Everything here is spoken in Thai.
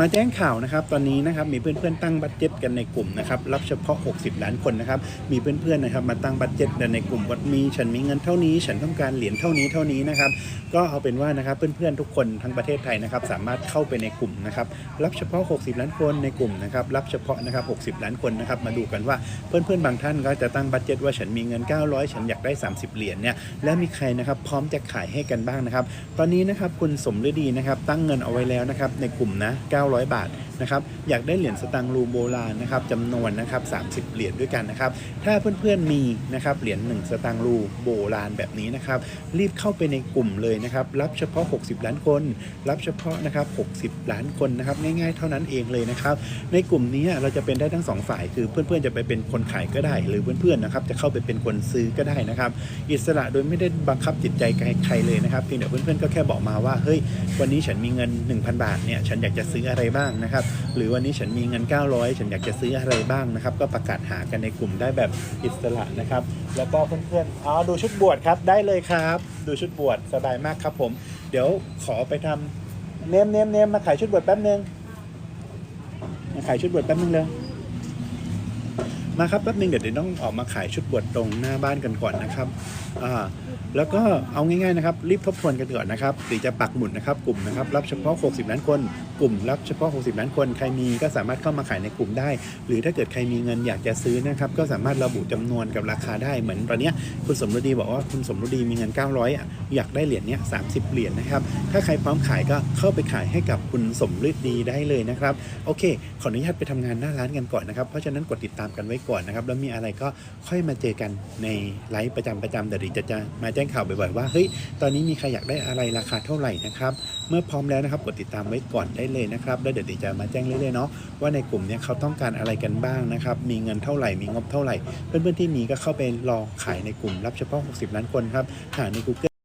มาแจ้งข่าวนะครับตอนนี้นะครับมีเพื่อนๆตั้งบัตเจ็ตกันในกลุ่มนะครับรับเฉพาะ 60 ล้านคนนะครับมีเพื่อนๆนะครับมาตั้งบัตเจ็ตกันในกลุ่มว่ามีฉันมีเงินเท่านี้ ฉันต้องการเหรียญเท่านี้เท่านี้นะครับก็เอาเป็นว่านะครับเพื่อนๆทุกคนทั้งประเทศไทยนะครับสามารถเข้าไปในกลุ่มนะครับรับเฉพาะ 60 ล้านคนในกลุ่มนะครับรับเฉพาะนะครับ 60 ล้านคนนะครับมาดูกันว่าเพื่อนๆบางท่านก็จะตั้งบัตเจ็ตว่าฉันมีเงิน 900 ฉันอยากได้ 30 เหรียญเนี่ยแล้วมีใครนะครับพร้อมจะขายให้กันบ้างนะครับ ตอนนี้นะครับคุณสมฤดีนะครับตั้งเงินเอาไว้แล้วนะครับในกลุ่มนะ900 บาท นะครับอยากได้เหรียญสตางรูโบราณนะครับจำนวนนะครับ 30 เหรียญด้วยกันนะครับ ถ้าเพื่อนๆมีนะครับเหรียญ1สตางรูโบราณแบบนี้นะครับ รีบเข้าไปในกลุ่มเลยนะครับรับเฉพาะ 60 ล้านคน รับเฉพาะนะครับ60 ล้านคนนะครับง่ายๆเท่านั้นเองเลยนะครับ ในกลุ่มนี้เราจะเป็นได้ทั้งสองฝ่าย คือเพื่อนๆจะไปเป็นคนขายก็ได้ หรือเพื่อนๆนะครับจะเข้าไปเป็นคนซื้อก็ได้นะครับ อิสระโดยไม่ได้บังคับจิตใจใครเลยนะครับเพียงแต่เพื่อนๆก็แค่บอกมาว่าเฮ้ยวันนี้ฉันมีเงิน 1,000 บาทเนี่ยฉันอยากจะซื้ออะไรบ้างนะครับหรือวันนี้ฉันมีเงิน 900 ฉันอยากจะซื้ออะไรบ้างนะครับ ก็ประกาศหากันในกลุ่มได้แบบอิสระนะครับ แล้วก็เพื่อนๆอ๋อดูชุดบวชครับได้เลยครับ ดูชุดบวชสบายมากครับผม เดี๋ยวขอไปทำเนมเนมเนมมาขายชุดบวชแป๊บนึงมาขายชุดบวชแป๊บนึงเลยมาครับแป๊บนึงเดี๋ยวเดี๋ยวต้องออกมาขายชุดบวชตรงหน้าบ้านกันก่อนนะครับอ่าแล้วก็เอาง่ายๆนะครับ รีบทบทวนกันก่อนนะครับหรือจะปักหมุดนะครับกลุ่มนะครับ รับเฉพาะ 60ล้านคนกลุ่มรับเฉพาะ 60 ล้านคน ใครมีก็สามารถเข้ามาขายในกลุ่มได้ หรือถ้าเกิดใครมีเงินอยากจะซื้อนะครับ ก็สามารถระบุจำนวนกับราคาได้ เหมือนตอนเนี้ยคุณสมฤดีบอกว่าคุณสมฤดีมีเงิน 900อะอยากได้เหรียญเนี้ย30 เหรียญนะครับ ถ้าใครพร้อมขายก็เข้าไปขายให้กับคุณสมฤดีได้เลยนะครับ โอเค ขออนุญาตไปทำงานหน้าร้านกันก่อนนะครับ เพราะฉะนั้นกดติดตามกันไว้ก่อนนะครับ แล้วมีอะไรก็ค่อยมาเจอกันในไลฟ์ประจำประจำเดี๋ยวจะจะมาแจ้งข่าวบ่อยๆว่า เฮ้ย ตอนนี้มีใครอยากได้อะไรราคาเท่าไหร่นะครับเมื่อพร้อมแล้วนะครับกดติดตามไว้ก่อนได้เลยนะครับแล้วเดี๋ยวดีจะมาแจ้งเรื่อยๆเนาะว่าในกลุ่มเนี้ยเขาต้องการอะไรกันบ้างนะครับมีเงินเท่าไหร่มีงบเท่าไหร่ เพื่อนๆที่มีก็เข้าไปลองขายในกลุ่มรับเฉพาะ 60 ล้านคนครับหาใน Google